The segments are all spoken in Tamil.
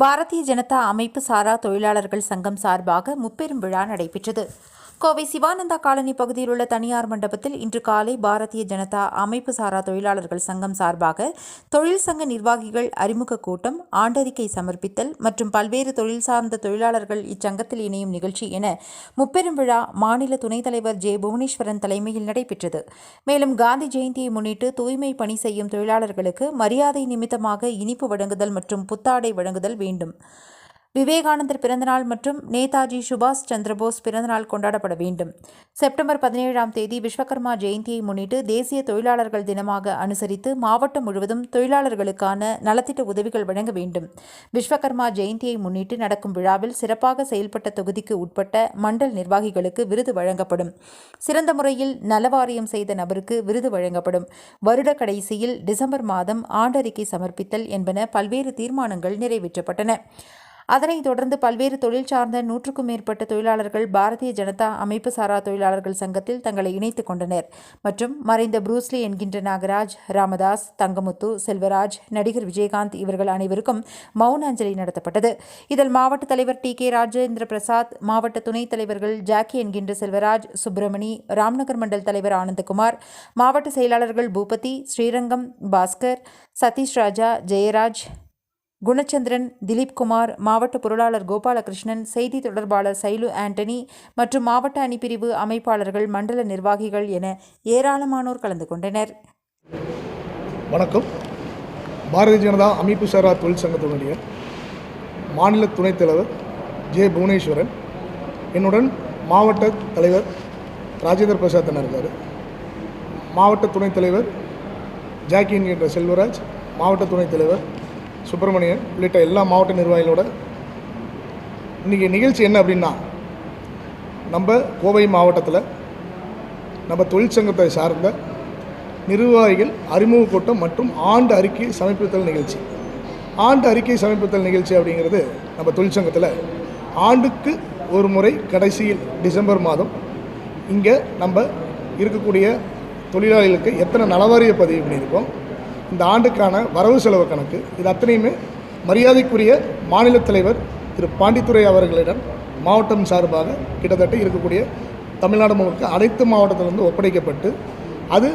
பாரதிய ஜனதா அமைப்பு சாரா தொழிலாளர்கள் சங்கம் சார்பாக முப்பெரும் விழா நடைபெற்றது. கோவை சிவானந்தா காலனி பகுதியில் உள்ள தனியார் மண்டபத்தில் இன்று காலை பாரதிய ஜனதா அமைப்பு சாரா தொழிலாளர்கள் சங்கம் சார்பாக தொழில் சங்க நிர்வாகிகள் அறிமுக கூட்டம் ஆண்டறிக்கை சமர்ப்பித்தல் மற்றும் பல்வேறு தொழில் சார்ந்த தொழிலாளர்கள் இச்சங்கத்தில் இணையும் நிகழ்ச்சி என முப்பெரும் விழா மாநில துணைத் தலைவர் ஜே புவனேஸ்வரன் தலைமையில் நடைபெற்றது. மேலும் காந்தி ஜெயந்தியை முன்னிட்டு தூய்மை பணி செய்யும் தொழிலாளர்களுக்கு மரியாதை நிமித்தமாக இனிப்பு வழங்குதல் மற்றும் புத்தாடை வழங்குதல் வேண்டும். விவேகானந்தர் பிறந்தநாள் மற்றும் நேதாஜி சுபாஷ் சந்திரபோஸ் பிறந்தநாள் கொண்டாடப்பட வேண்டும். செப்டம்பர் பதினேழாம் தேதி விஸ்வகர்மா ஜெயந்தியை முன்னிட்டு தேசிய தொழிலாளர்கள் தினமாக அனுசரித்து மாவட்டம் முழுவதும் தொழிலாளர்களுக்கான நலத்திட்ட உதவிகள் வழங்க வேண்டும். விஸ்வகர்மா ஜெயந்தியை முன்னிட்டு நடக்கும் விழாவில் சிறப்பாக செயல்பட்ட தொகுதிக்கு உட்பட்ட மண்டல் நிர்வாகிகளுக்கு விருது வழங்கப்படும். சிறந்த முறையில் நலவாரியம் செய்த நபருக்கு விருது வழங்கப்படும். வருட கடைசியில் டிசம்பர் மாதம் ஆண்டறிக்கை சமர்ப்பித்தல் என்பன பல்வேறு தீர்மானங்கள் நிறைவேற்றப்பட்டன. அதனைத் தொடர்ந்து பல்வேறு தொழில் சார்ந்த நூற்றுக்கும் மேற்பட்ட தொழிலாளர்கள் பாரதிய ஜனதா அமைப்பு சாரா தொழிலாளர்கள் சங்கத்தில் தங்களை இணைத்துக் கொண்டனர். மற்றும் மறைந்த புரூஸ்லி என்கின்ற நாகராஜ் ராமதாஸ் தங்கமுத்து செல்வராஜ் நடிகர் விஜயகாந்த் இவர்கள் அனைவருக்கும் மௌன அஞ்சலி நடத்தப்பட்டது. இதில் மாவட்ட தலைவர் டி. கே. ராஜேந்திர பிரசாத் மாவட்ட துணைத் தலைவர்கள் ஜாக்கி என்கின்ற செல்வராஜ் சுப்பிரமணி ராம்நகர் மண்டல் தலைவர் ஆனந்தகுமார் மாவட்ட செயலாளர்கள் பூபதி ஸ்ரீரங்கம் பாஸ்கர் சதீஷ் ராஜா ஜெயராஜ் குணச்சந்திரன் திலீப்குமார் மாவட்ட பொருளாளர் கோபாலகிருஷ்ணன் செய்தி தொடர்பாளர் சைலு ஆண்டனி மற்றும் மாவட்ட அணிப்பிரிவு அமைப்பாளர்கள் மண்டல நிர்வாகிகள் என ஏராளமானோர் கலந்து கொண்டனர். வணக்கம். பாரதிய ஜனதா அமைப்பு சாரா தொழிற்சங்கத்தினுடைய மாநில துணைத் தலைவர் ஜே புவனேஸ்வரன் என்னுடன் மாவட்ட தலைவர் ராஜேந்திர பிரசாத் அண்ணா இருக்கார். மாவட்ட துணைத் தலைவர் ஜாக்கி என்கின்ற செல்வராஜ் மாவட்ட துணைத் தலைவர் சுப்பிரமணியன் உள்ளிட்ட எல்லா மாவட்ட நிர்வாகிகளோட இன்றைக்கி நிகழ்ச்சி என்ன அப்படின்னா நம்ம கோவை மாவட்டத்தில் நம்ம தொழிற்சங்கத்தை சார்ந்த நிர்வாகிகள் அறிமுக கூட்டம் மற்றும் ஆண்டு அறிக்கை சமர்ப்பித்தல் நிகழ்ச்சி. ஆண்டு அறிக்கை சமர்ப்பித்தல் நிகழ்ச்சி அப்படிங்கிறது நம்ம தொழிற்சங்கத்தில் ஆண்டுக்கு ஒரு முறை கடைசியில் டிசம்பர் மாதம் இங்கே நம்ம இருக்கக்கூடிய தொழிலாளிகளுக்கு எத்தனை நலவாரிய பதிவு பண்ணியிருக்கோம் இந்த ஆண்டுக்கான வரவு செலவு கணக்கு. இது அத்தனையுமே மரியாதைக்குரிய மாநில தலைவர் திரு பாண்டித்துரை அவர்களிடம் மாவட்டம் சார்பாக கிட்டத்தட்ட இருக்கக்கூடிய தமிழ்நாடு முழுக்க அனைத்து மாவட்டத்திலிருந்து ஒப்படைக்கப்பட்டு அது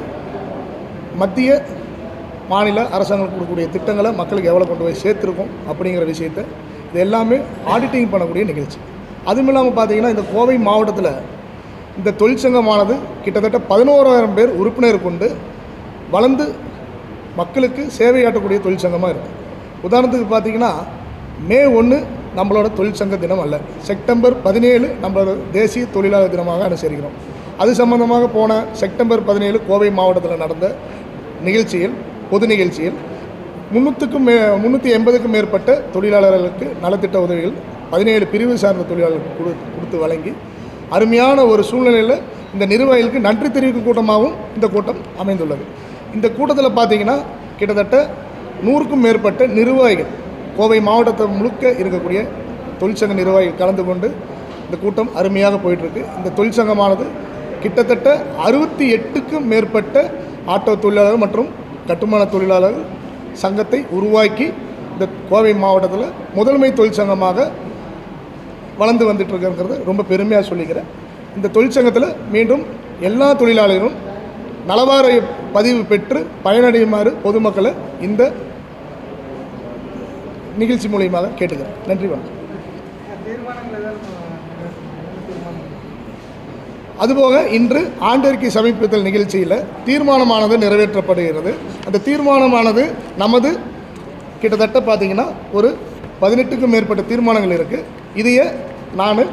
மத்திய மாநில அரசாங்கம் கொடுக்கக்கூடிய திட்டங்களை மக்களுக்கு எவ்வளோ கொண்டு போய் சேர்த்துருக்கோம் அப்படிங்கிற விஷயத்தை இது எல்லாமே ஆடிட்டிங் பண்ணக்கூடிய நிகழ்ச்சி. அதுவும் இல்லாமல் பார்த்தீங்கன்னா இந்த கோவை மாவட்டத்தில் இந்த தொழிற்சங்கமானது கிட்டத்தட்ட பதினோராயிரம் பேர் உறுப்பினர் கொண்டு வளர்ந்து மக்களுக்கு சேவையாற்றக்கூடிய தொழிற்சங்கமாக இருக்குது உதாரணத்துக்கு பார்த்தீங்கன்னா மே ஒன்று நம்மளோட தொழிற்சங்க தினம் அல்ல. செப்டம்பர் பதினேழு நம்மளோட தேசிய தொழிலாளர் தினமாக அனுசரிக்கிறோம். அது சம்பந்தமாக போன செப்டம்பர் பதினேழு கோவை மாவட்டத்தில் நடந்த நிகழ்ச்சியில் பொது நிகழ்ச்சியில் முந்நூற்றுக்கும் மே முந்நூற்றி எண்பதுக்கும் மேற்பட்ட தொழிலாளர்களுக்கு நலத்திட்ட உதவிகள் பதினேழு பிரிவு சார்ந்த தொழிலாளர்களுக்கு கொடு கொடுத்து வழங்கி அருமையான ஒரு சூழ்நிலையில் இந்த நிர்வாகிகளுக்கு நன்றி தெரிவிக்கும் கூட்டமாகவும் இந்த கூட்டம் அமைந்துள்ளது. இந்த கூட்டத்தில் பார்த்தீங்கன்னா கிட்டத்தட்ட நூறுக்கும் மேற்பட்ட நிர்வாகிகள் கோவை மாவட்டத்தை முழுக்க இருக்கக்கூடிய தொழிற்சங்க நிர்வாகிகள் கலந்து கொண்டு இந்த கூட்டம் அருமையாக போயிட்டுருக்கு. இந்த தொழிற்சங்கமானது கிட்டத்தட்ட அறுபத்தி எட்டுக்கும் மேற்பட்ட ஆட்டோ தொழிலாளர்கள் மற்றும் கட்டுமான தொழிலாளர்கள் சங்கத்தை உருவாக்கி இந்த கோவை மாவட்டத்தில் முதன்மை தொழிற்சங்கமாக வளர்ந்து வந்துட்டு ரொம்ப பெருமையாக சொல்லிக்கிறேன். இந்த தொழிற்சங்கத்தில் மீண்டும் எல்லா தொழிலாளர்களும் நலவார பதிவு பெற்று பயனடையுமாறு பொதுமக்களை இந்த நிகழ்ச்சி மூலியமாக கேட்டுக்கிறேன். நன்றி வணக்கம். அதுபோக இன்று ஆண்டறிக்கை சமர்ப்பித்தல் நிகழ்ச்சியில் தீர்மானமானது நிறைவேற்றப்படுகிறது. அந்த தீர்மானமானது நமது கிட்டத்தட்ட பார்த்தீங்கன்னா ஒரு பதினெட்டுக்கும் மேற்பட்ட தீர்மானங்கள் இருக்குது இதையே நான்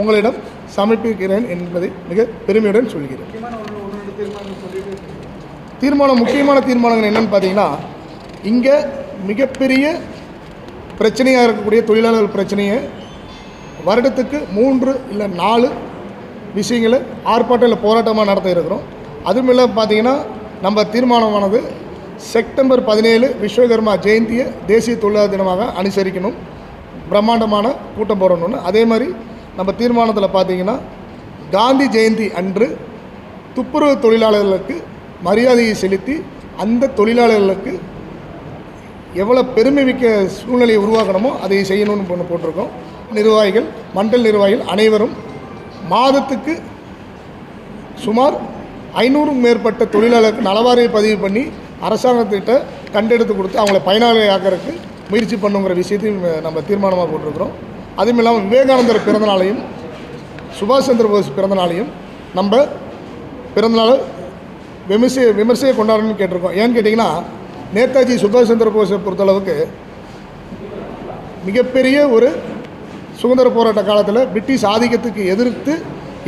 உங்களிடம் சமர்ப்பிக்கிறேன் என்பதை மிக பெருமையுடன் சொல்கிறேன். தீர்மானம் முக்கியமான தீர்மானங்கள் என்னென்னு பார்த்தீங்கன்னா இங்கே மிகப்பெரிய பிரச்சனையாக இருக்கக்கூடிய தொழிலாளர்கள் பிரச்சனையை வருடத்துக்கு மூன்று இல்லை நாலு விஷயங்களை ஆர்ப்பாட்டம் இல்லை போராட்டமாக நடத்த இருக்கிறோம். அதுவும் இல்லை பார்த்தீங்கன்னா நம்ம தீர்மானமானது செப்டம்பர் பதினேழு விஸ்வகர்மா ஜெயந்தியை தேசிய தொழிலாளர் தினமாக அனுசரிக்கணும். பிரம்மாண்டமான கூட்டம் போடணும்னு. அதே மாதிரி நம்ம தீர்மானத்தில் பார்த்தீங்கன்னா காந்தி ஜெயந்தி அன்று துப்புரவு தொழிலாளர்களுக்கு மரியாதையை செலுத்தி அந்த தொழிலாளர்களுக்கு எவ்வளோ பெருமை மிக்க சூழ்நிலையை உருவாக்கணுமோ அதை செய்யணும்னு ஒன்று போட்டிருக்கோம். நிர்வாகிகள் மண்டல் நிர்வாகிகள் அனைவரும் மாதத்துக்கு சுமார் ஐநூறுக்கும் மேற்பட்ட தொழிலாளருக்கு நலவாரியை பதிவு பண்ணி அரசாங்கத்திட்ட கண்டெடுத்து கொடுத்து அவங்கள பயனாளி ஆக்கிறதுக்கு முயற்சி பண்ணுங்கிற விஷயத்தையும் நம்ம தீர்மானமாக போட்டிருக்கிறோம். அதுவும் இல்லாமல் விவேகானந்தர் பிறந்தநாளையும் சுபாஷ் சந்திர போஸ் பிறந்தநாளையும் நம்ம பிறந்தநாள் விமர்சையை விமர்சையை கொண்டாடணும்னு கேட்டிருக்கோம். ஏன்னு கேட்டிங்கன்னா நேதாஜி சுபாஷ் சந்திர போஸை பொறுத்தளவுக்கு மிகப்பெரிய ஒரு சுதந்திர போராட்ட காலத்தில் பிரிட்டிஷ் ஆதிக்கத்துக்கு எதிர்த்து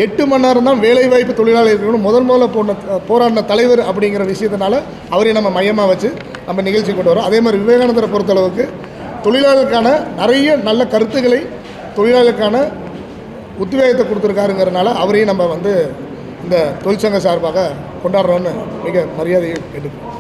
எட்டு மணி நேரம் தான் வேலைவாய்ப்பு தொழிலாளர்களும் முதல் முதல்ல போன போராடின தலைவர் அப்படிங்கிற விஷயத்தினால அவரையும் நம்ம மையமாக வச்சு நம்ம நிகழ்ச்சி கொண்டு வரோம். அதே மாதிரி விவேகானந்தரை பொறுத்தளவுக்கு தொழிலாளர்களுக்கான நிறைய நல்ல கருத்துக்களை தொழிலாளர்களுக்கான உத்வேகத்தை கொடுத்துருக்காருங்கிறனால அவரையும் நம்ம வந்து இந்த தொழிற்சங்க சார்பாக கொண்டாடுறோன்னு மிக மரியாதையை கேட்டுக்கிறோம்